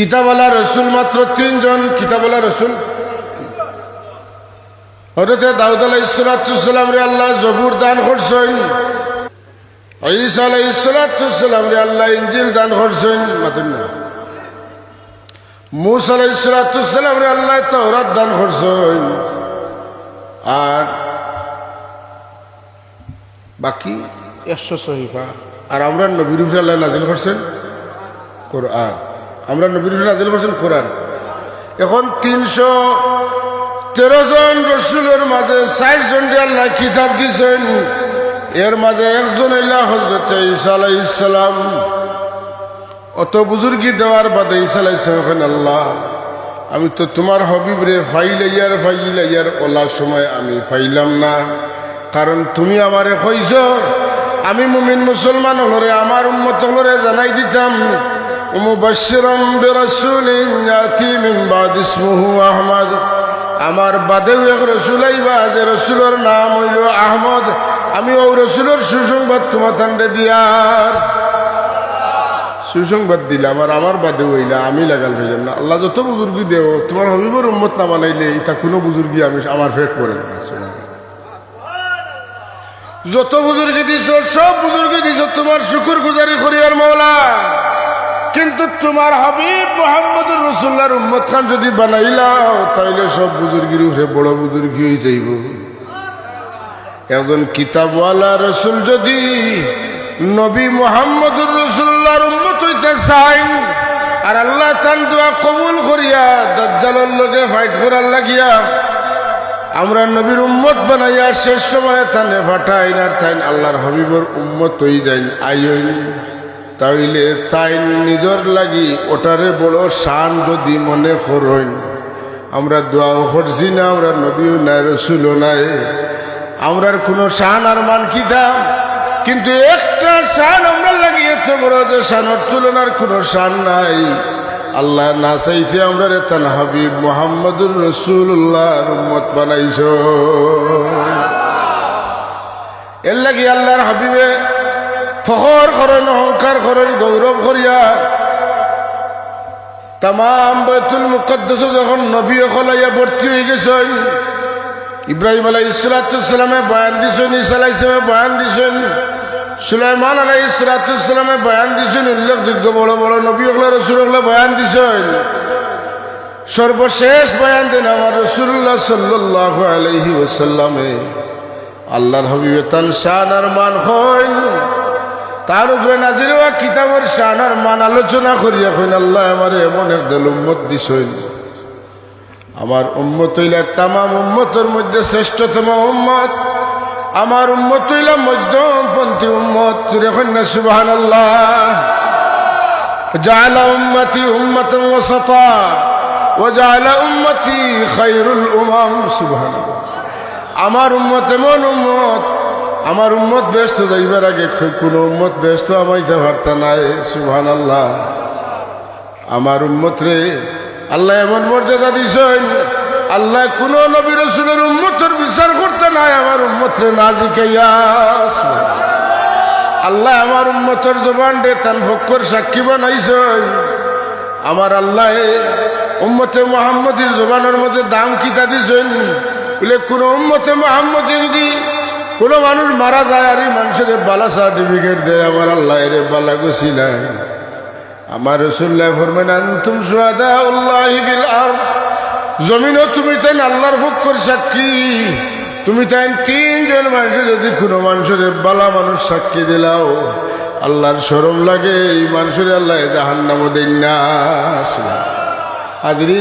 কিতাবলা রসুল মাত্র তিনজন কিতাবলা রসুল। হঠাৎ দাউদ আলাহ ইসলাতাম রে আল্লাহ জবুর দান করছেন। ঈসা আলাহ ইসলাতাম রে আল্লাহ ইঞ্জিল দান করছেন মাতুন আলাহ ইসলাতাম রে আল্লাহ তহরাত দান করছেন। আর বাকি একশো সহিফা আর আমরা নবীর আল্লাহ নাজিল করছেন কোরআন। আমরা নবীর নাজিল করছেন কোরআন এখন তিনশো তেরো জন রসুলের মাঝে ষাট জন আল্লাহ কিতাব দিছেন। এর মাঝে একজন ইল্লাহ হজরত ঈসা আলাই ইসলাম অত বুজুর্গি দেওয়ার বাদে ঈসা আলাই ইসলাম আল্লাহ, আমি তো তোমার হবিব রে, ফাইল ইয়ার ফাইল ইয়ার ওলার সময় আমি ফাইলাম না। কারণ তুমি আমারে কইছ, আমি মুমিন মুসলমান হলরে আমার উন্মত হলরে জানাই দিতাম। আমার বাদেও এক রসুল আইবা যে রসুলের নাম হইল আহমদ। আমি ও রসুলের সুসংবাদ তোমার তান্ডে দিয়ার সুসংবাদ দিলাম আর আমার বাদে হইলা আমি লাগাল হইলাম না। আল্লাহ যত বুজুর্গি দেও, তোমার হবিবর উম্মত না বানাইলে এটা কোনো বুজুর্গি আমি, আমার ফেট করে যত বুজুর্গি দিছ, সব বুজুর্গি দিছ, তোমার শুকুর গুজারি করিয়ার মৌলা। কিন্তু তোমার হাবিব মোহাম্মদুর রসুল্লাহর উম্মত খান যদি বানাইলাও, তাইলে সব বুজুর্গির উপরে বড় বুজুর্গি হয়ে যাইব। একজন কিতাবওয়ালা রসুল যদি নবী মোহাম্মদুর রসুল্লাহর উম্মত হইতে চাই আর আল্লাহ তান দোয়া কবুল করিয়া দজ্জালের লগে ফাইট করার লাগিয়া আমরা নবীর উম্মত বানাইয়া শেষ সময় তানে ফাটাইন আর তাইন আল্লাহর হবিবর উম্মত হই যাইন আইন তাইলে তাই নিজর লাগি ওটারে বড় শান যদি মনে করইন আমরা দোয়াও করছি না, আমরা নবীও নাই, রসুলও নাই। আমরার কোনো শান আর মান কি দাম? কিন্তু একটা শান আমরা লাগিয়েছে বড় যে শানোর তুলনার কোনো শান নাই। আল্লাহ না চাইতে আমরা রে তান হাবিব মোহাম্মদুর রসুল্লাহ মত বানাইছ। এর লাগি আল্লাহর হাবিবে ফখর করেন অহংকার করেন গৌরব করিয়া তাম বৈতুল মুকদ্দস যখন নবী অকলাইয়া ভর্তি হয়ে গেছেন, ইব্রাহিম আলাই ইসলাতামে বয়ান দিছেন ইসা আলাই ইসলামে বয়ান দিছেন, সুলাইমান আলাই ইসলাতামে বয়ান দিছেন, উল্লেখযোগ্য বড় বড় নবী অকলা রসুল অকলা বয়ান দিছেন। সর্বশেষ বয়ান দেন আমার রসুল্লাহ সাল্লাহ আলহি ওসাল্লামে আল্লাহর হবিবে তান শান আর মান হইন। তার উপরে নাজির হওয়া কিতাবের শান আর মান আলোচনা করিয়া কইন আল্লাহ আমার এমন একদল উম্মত দিছইন আমার উম্মত হইলা তামাম উম্মতের মধ্যে শ্রেষ্ঠতম উম্মত আমার উম্মত হইলা মধ্যমপন্থী উম্মত তুরে কন্যা সুবাহান আল্লাহ জাল উম্মতি উম্মত ওসতা وجعل উম্মতি খাইরুল উমাম সুবহান আমার উম্মত এমন উম্মত আমার উম্মত ব্যস্ত যাইবার আগে কোন উম্মত ব্যস্ত আমাইতে পারতা নাই সুবহান আল্লাহ আমার উম্মত রে, আল্লাহ এমন মর্যাদা দিছেন, আল্লাহ কোন নবী রসুলের উম্মতের বিচার করতে নাই, আমার উম্মত রে না আল্লাহ আমার উম্মতের জবান রে তান ভক্কর সাক্ষী বানাইছেন। আমার আল্লাহ উম্মতে মোহাম্মদের জবানের মধ্যে দাম কিতা দিছেন? বলে কোন উম্মতে মোহাম্মদে যদি কোনো মানুষ মারা যায় আর এই মানুষের বালা সার্টিফিকেট দেয়, আমার আল্লাহ রে বালা গছিলায় আমার রসুল্লাহ ফরমেন আনতুম সুহাদা উল্লাহ বিল আর জমিনও তুমি তাই আল্লাহর ভক্কর সাক্ষী। তুমি তাই তিনজন মানুষের, যদি কোনো মানুষের বালা মানুষ সাক্ষী দিলাও, আল্লাহর সরম লাগে, এই মানুষের আল্লাহ জাহান্নামও দেন না। আদরি